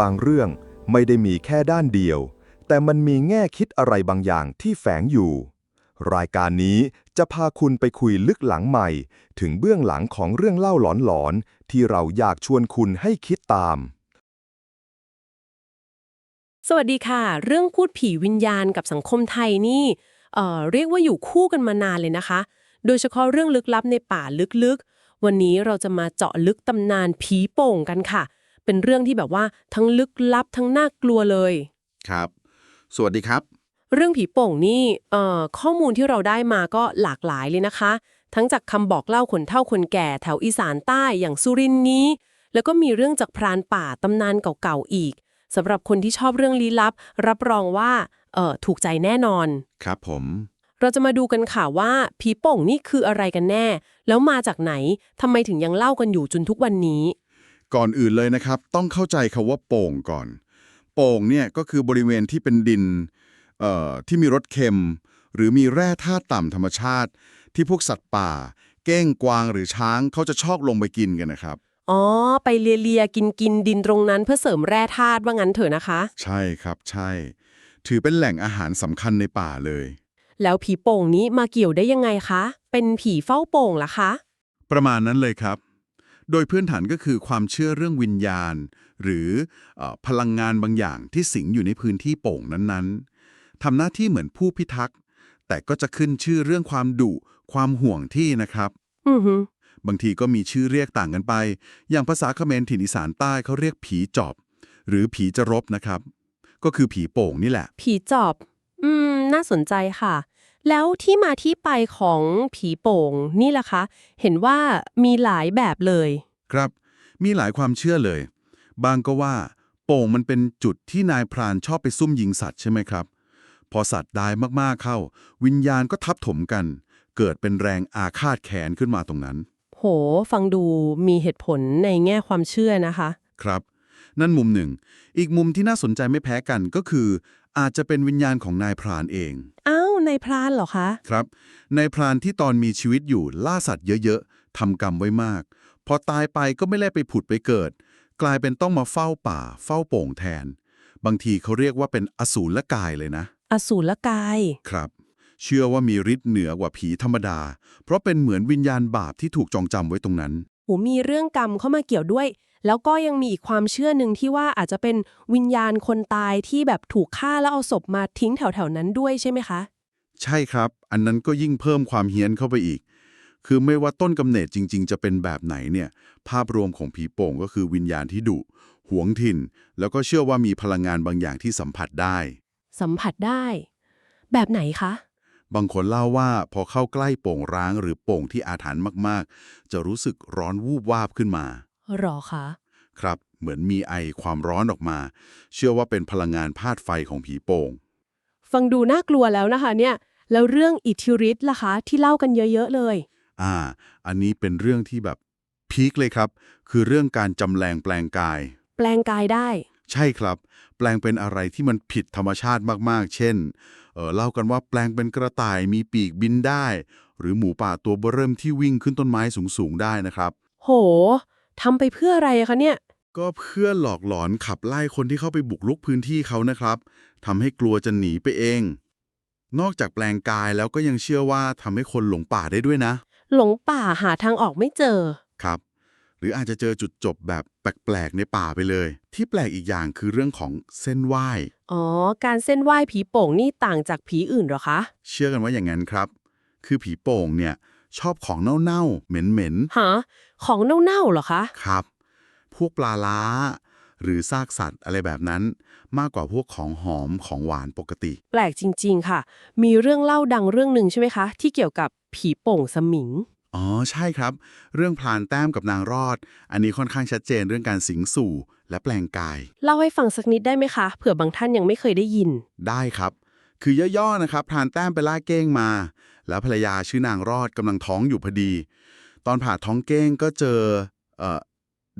บางเรื่องไม่ได้มีแค่ด้านเดียว แต่มันมีแง่คิดอะไรบางอย่างที่แฝงอยู่ รายการนี้จะพาคุณไปคุยลึกหลังใหม่ ถึงเบื้องหลังของเรื่องเล่าหลอนๆที่เราอยากชวนคุณให้คิดตาม สวัสดีค่ะ เรื่องพูดผีวิญญาณกับสังคมไทยนี่เอ่อเรียกว่าอยู่คู่กันมานานเลยนะคะ โดยเฉพาะเรื่องลึกลับในป่าลึกๆ วันนี้เราจะมาเจาะลึกตำนานผีโป่งกันค่ะ เป็นเรื่องที่แบบว่าทั้งลึกลับทั้งน่ากลัวเลย ครับ สวัสดีครับ เรื่องผีโป่งนี่เอ่อข้อมูลที่เราได้มาก็หลากหลายเลยนะคะ ทั้งจากคำบอกเล่าคนเฒ่าคนแก่แถวอีสานใต้อย่างสุรินทร์นี้ แล้วก็มีเรื่องจากพรานป่าตำนานเก่าๆอีกสำหรับคนที่ชอบเรื่องลี้ลับ รับรองว่าเอ่อถูกใจแน่นอน ครับผม เราจะมาดูกันค่ะว่าผีโป่งนี่คืออะไรกันแน่ แล้วมาจากไหนทำไมถึงยังเล่ากันอยู่จนทุกวันนี้ ก่อนอื่นเลยนะครับ ต้องเข้าใจคาว่าโป่งก่อน โป่งเนี่ยก็คือบริเวณที่เป็นดินเอ่อที่มีรสเค็ม หรือมีแร่ธาตุต่ำธรรมชาติ ที่พวกสัตว์ป่า เก้งกวางหรือช้างเขาจะชอบลงไปกินกันนะครับอ๋อ ไปเลียเลียกินกินดินตรงนั้นเพื่อเสริมแร่ธาตุว่างั้นเถอะนะคะ ใช่ครับใช่ ถือเป็นแหล่งอาหารสำคัญในป่าเลย แล้วผีโป่งนี้มาเกี่ยวได้ยังไงคะ เป็นผีเฝ้าโป่งเหรอคะ ประมาณนั้นเลยครับ โดยพื้นฐานก็คือความเชื่อเรื่องวิญญาณ หรือเออพลังงานบางอย่างที่สิงอยู่ในพื้นที่โป่งนั้นๆทำหน้าที่เหมือนผู้พิทักษ์ แต่ก็จะขึ้นชื่อเรื่องความดุความห่วงที่นะครับอือฮึบางทีก็มีชื่อเรียกต่างกันไป อย่างภาษาเขมรถิ่นอีสานใต้เขาเรียกผีจอบ หรือผีจรบนะครับ ก็คือผีโป่งนี่แหละ ผีจอบ อืม น่าสนใจค่ะ แล้วที่มาที่ไปของผีโป่งนี่ล่ะคะ เห็นว่ามีหลายแบบเลย ครับ มีหลายความเชื่อเลย บางก็ว่า โป่งมันเป็นจุดที่นายพรานชอบไปซุ่มยิงสัตว์ใช่ไหมครับ พอสัตว์ได้มากๆเข้า วิญญาณก็ทับถมกัน เกิดเป็นแรงอาฆาตแค้นขึ้นมาตรงนั้น โห ฟังดูมีเหตุผลในแง่ความเชื่อนะคะ ครับ นั่นมุมหนึ่ง อีกมุมที่น่าสนใจไม่แพ้กันก็คือ อาจจะเป็นวิญญาณของนายพรานเอง อ้าวในายพรานเหรอคะ ครับนายพรานที่ตอนมีชีวิตอยู่ล่าสัตว์เยอะๆทำกรรมไว้มาก พอตายไปก็ไม่ได้ไปผุดไปเกิด กลายเป็นต้องมาเฝ้าป่า เฝ้าโป่งแทน บางทีเขาเรียกว่าเป็นอสูรกายเลยนะ อสูรกาย ครับ เชื่อว่ามีฤทธิ์เหนือกว่าผีธรรมดา เพราะเป็นเหมือนวิญญาณบาปที่ถูกจองจำไว้ตรงนั้นหูมีเรื่องกรรมเข้ามาเกี่ยวด้วย แล้วก็ยังมีอีกความเชื่อหนึ่งที่ว่าอาจจะเป็นวิญญาณคนตายที่แบบถูกฆ่าแล้วเอาศพมาทิ้งแถวๆนั้นด้วยใช่ไหมคะ ใช่ครับ อันนั้นก็ยิ่งเพิ่มความเฮี้ยนเข้าไปอีก คือไม่ว่าต้นกำเนิดจริง ๆ จะเป็นแบบไหนเนี่ย ภาพรวมของผีโป่งก็คือวิญญาณที่ดุหวงถิ่น แล้วก็เชื่อว่ามีพลังงานบางอย่างที่สัมผัสได้ สัมผัสได้ แบบไหนคะ บางคนเล่าว่าพอเข้าใกล้โป่งร้างหรือโป่งที่อาถรรพ์มากๆ จะรู้สึกร้อนวูบวาบขึ้นมา หรอคะ ครับ เหมือนมีไอความร้อนออกมา เชื่อว่าเป็นพลังงานพาดไฟของผีโป่ง ฟังดูน่ากลัวแล้วนะคะเนี่ย แล้วเรื่องอิทธิฤทธิ์ล่ะคะ ที่เล่ากันเยอะๆเลย อ่า อันนี้เป็นเรื่องที่แบบพีคเลยครับ คือเรื่องการจำแรงแปลงกาย แปลงกายได้ ใช่ครับ แปลงเป็นอะไรที่มันผิดธรรมชาติมากๆ เช่น เออเล่ากันว่าแปลงเป็นกระต่ายมีปีกบินได้ หรือหมูป่าตัวเบ้อเริ่มที่วิ่งขึ้นต้นไม้สูงๆได้นะครับ โห ทำไปเพื่ออะไรอะคะเนี่ย ก็เพื่อหลอกหลอนขับไล่คนที่เข้าไปบุกรุกพื้นที่เขานะครับทำให้กลัวจะหนีไปเอง นอกจากแปลงกายแล้วก็ยังเชื่อว่าทำให้คนหลงป่าได้ด้วยนะ หลงป่าหาทางออกไม่เจอ ครับ หรืออาจจะเจอจุดจบแบบแปลกๆในป่าไปเลย ที่แปลกอีกอย่างคือเรื่องของเส้นไหว้ อ๋อ การเส้นไหว้ผีโป่งนี่ต่างจากผีอื่นเหรอคะ เชื่อกันว่าอย่างนั้นครับ คือผีโป่งเนี่ย ชอบของเน่าๆ เหม็นหาของเน่าๆเหรอคะ ๆ ครับ พวกปลาล้า หรือซากสัตว์อะไรแบบนั้น มากกว่าพวกของหอมของหวานปกติ แปลกจริง ๆ ค่ะ มีเรื่องเล่าดังเรื่องหนึ่งใช่ไหมคะ ที่เกี่ยวกับผีโป่งสมิง อ๋อ ใช่ครับ เรื่องพลานแต้มกับนางรอด อันนี้ค่อนข้างชัดเจนเรื่องการสิงสู่และแปลงกาย เล่าให้ฟังสักนิดได้ไหมคะ เผื่อบางท่านยังไม่เคยได้ยิน ได้ครับ คือย่อๆนะครับพรานแต้มไปล่าเก้งมา แล้วภรรยาชื่อนางรอดกำลังท้องอยู่พอดี ตอนผ่าท้องเก้งก็เจอเอ่อ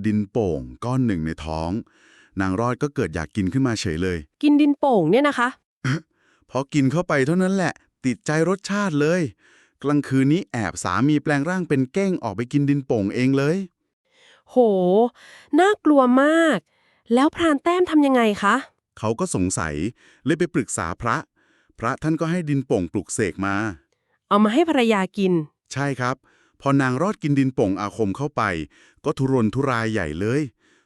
ดินโป่งก้อนหนึ่งในท้อง นางรอดก็เกิดอยากกินขึ้นมาเฉยเลย กินดินโป่งเนี่ยนะคะ พอกินเข้าไปเท่านั้นแหละ ติดใจรสชาติเลย กลางคืนนี้แอบสามีแปลงร่างเป็นเก้งออกไปกินดินโป่งเองเลย โห น่ากลัวมาก แล้วพรานแต้มทำยังไงคะ เขาก็สงสัยเลยไปปรึกษาพระ พระท่านก็ให้ดินโป่งปลุกเสกมา เอามาให้ภรรยากิน ใช่ครับ พอนางรอดกินดินโป่งอาคมเข้าไป ก็ทุรนทุรายใหญ่เลย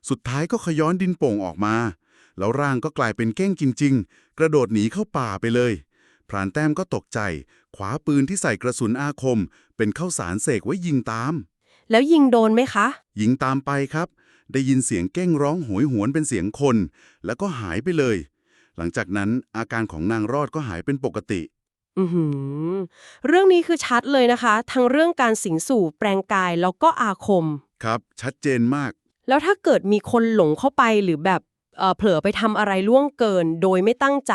สุดท้ายก็ขย้อนดินโป่งออกมา แล้วร่างก็กลายเป็นเก้งจริง ๆ กระโดดหนีเข้าป่าไปเลยพรานแต้มก็ตกใจขวาปืนที่ใส่กระสุนอาคม เป็นเข้าสารเสกไว้ยิงตาม แล้วยิงโดนไหมคะ ยิงตามไปครับ ได้ยินเสียงเก้งร้องโหยหวนเป็นเสียงคน แล้วก็หายไปเลย หลังจากนั้นอาการของนางรอดก็หายเป็นปกติ อือหือ เรื่องนี้คือชัดเลยนะคะ ทั้งเรื่องการสิงสู่แปลงกายแล้วก็อาคม ครับ ชัดเจนมาก แล้วถ้าเกิดมีคนหลงเข้าไปหรือแบบเอ่อเผลอไปทำอะไรล่วงเกินโดยไม่ตั้งใจ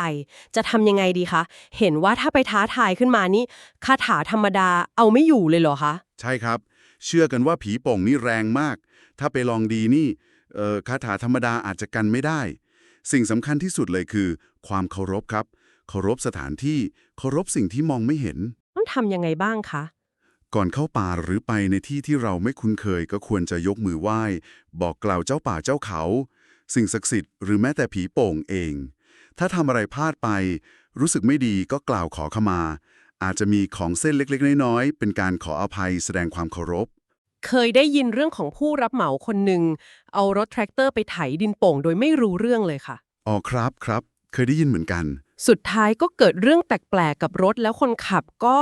จะทำยังไงดีคะ เห็นว่าถ้าไปท้าทายขึ้นมานี่คาถาธรรมดาเอาไม่อยู่เลยเหรอคะ ใช่ครับ เชื่อกันว่าผีโป่งนี่แรงมาก ถ้าไปลองดีนี่เอ่อคาถาธรรมดาอาจจะกันไม่ได้ สิ่งสำคัญที่สุดเลยคือ ความเคารพครับ เคารพสถานที่เคารพสิ่งที่มองไม่เห็น ต้องทำยังไงบ้างคะ ก่อนเข้าป่าหรือไปในที่ที่เราไม่คุ้นเคยก็ควรจะยกมือไหว้ บอกกล่าวเจ้าป่าเจ้าเขา สิ่งศักดิ์สิทธิ์หรือแม้แต่ผีโป่งเอง ถ้าทำอะไรพลาดไป รู้สึกไม่ดีก็กล่าวขอขมา อาจจะมีของเส้นเล็กๆ น้อยๆเป็นการขออภัยแสดงความเคารพเคยได้ยินเรื่องของผู้รับเหมาคนหนึ่ง เอารถแทรกเตอร์ไปไถดินโป่งโดยไม่รู้เรื่องเลยค่ะ อ๋อครับครับ เคยได้ยินเหมือนกัน สุดท้ายก็เกิดเรื่องแปลกๆกับรถแล้วคนขับก็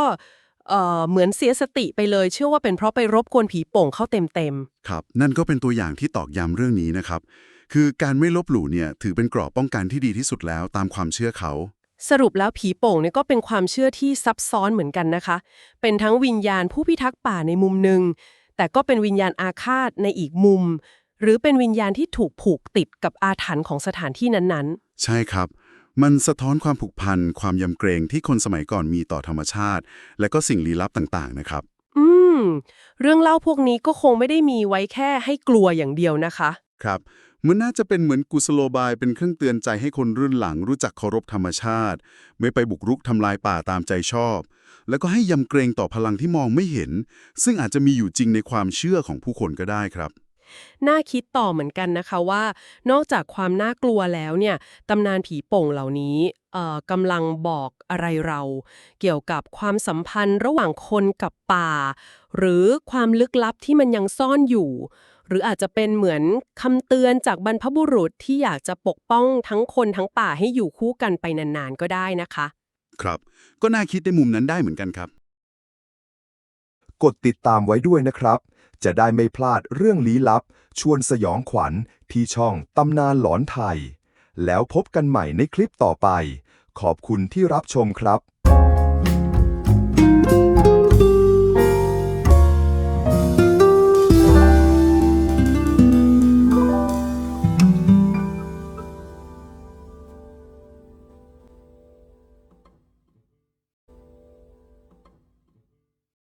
เอ่อเหมือนเสียสติไปเลย เชื่อว่าเป็นเพราะไปรบกวนผีโป่งเข้าเต็มครับ นั่นก็เป็นตัวอย่างที่ตอกย้ำเรื่องนี้นะครับ คือการไม่ลบหลู่เนี่ยถือเป็นกรอบป้องกันที่ดีที่สุดแล้วตามความเชื่อเขา ๆ สรุปแล้วผีโป่งเนี่ยก็เป็นความเชื่อที่ซับซ้อนเหมือนกันนะคะ เป็นทั้งวิญญาณผู้พิทักษ์ป่าในมุมหนึ่ง แต่ก็เป็นวิญญาณอาฆาตในอีกมุม หรือเป็นวิญญาณที่ถูกผูกติดกับอาถรรพ์ของสถานที่นั้นๆใช่ครับ มันสะท้อนความผูกพันความยำเกรงที่คนสมัยก่อนมีต่อธรรมชาติ และก็สิ่งลี้ลับต่างๆนะครับ อืม เรื่องเล่าพวกนี้ก็คงไม่ได้มีไว้แค่ให้กลัวอย่างเดียวนะคะ ครับ มันน่าจะเป็นเหมือนกุศโลบายเป็นเครื่องเตือนใจให้คนรุ่นหลังรู้จักเคารพธรรมชาติ ไม่ไปบุกรุกทำลายป่าตามใจชอบ แล้วก็ให้ยำเกรงต่อพลังที่มองไม่เห็น ซึ่งอาจจะมีอยู่จริงในความเชื่อของผู้คนก็ได้ครับ น่าคิดต่อเหมือนกันนะคะว่า นอกจากความน่ากลัวแล้วเนี่ยตำนานผีโป่งเหล่านี้กำลังบอกอะไรเรา เกี่ยวกับความสัมพันธ์ระหว่างคนกับป่า หรือความลึกลับที่มันยังซ่อนอยู่ หรืออาจจะเป็นเหมือนคำเตือนจากบรรพบุรุษที่อยากจะปกป้องทั้งคนทั้งป่าให้อยู่คู่กันไปนานๆก็ได้นะคะ ครับ ก็น่าคิดในมุมนั้นได้เหมือนกันครับ กดติดตามไว้ด้วยนะครับ จะได้ไม่พลาดเรื่องลี้ลับ ชวนสยองขวัญที่ช่องตำนานหลอนไทย แล้วพบกันใหม่ในคลิปต่อไป ขอบคุณที่รับชมครับ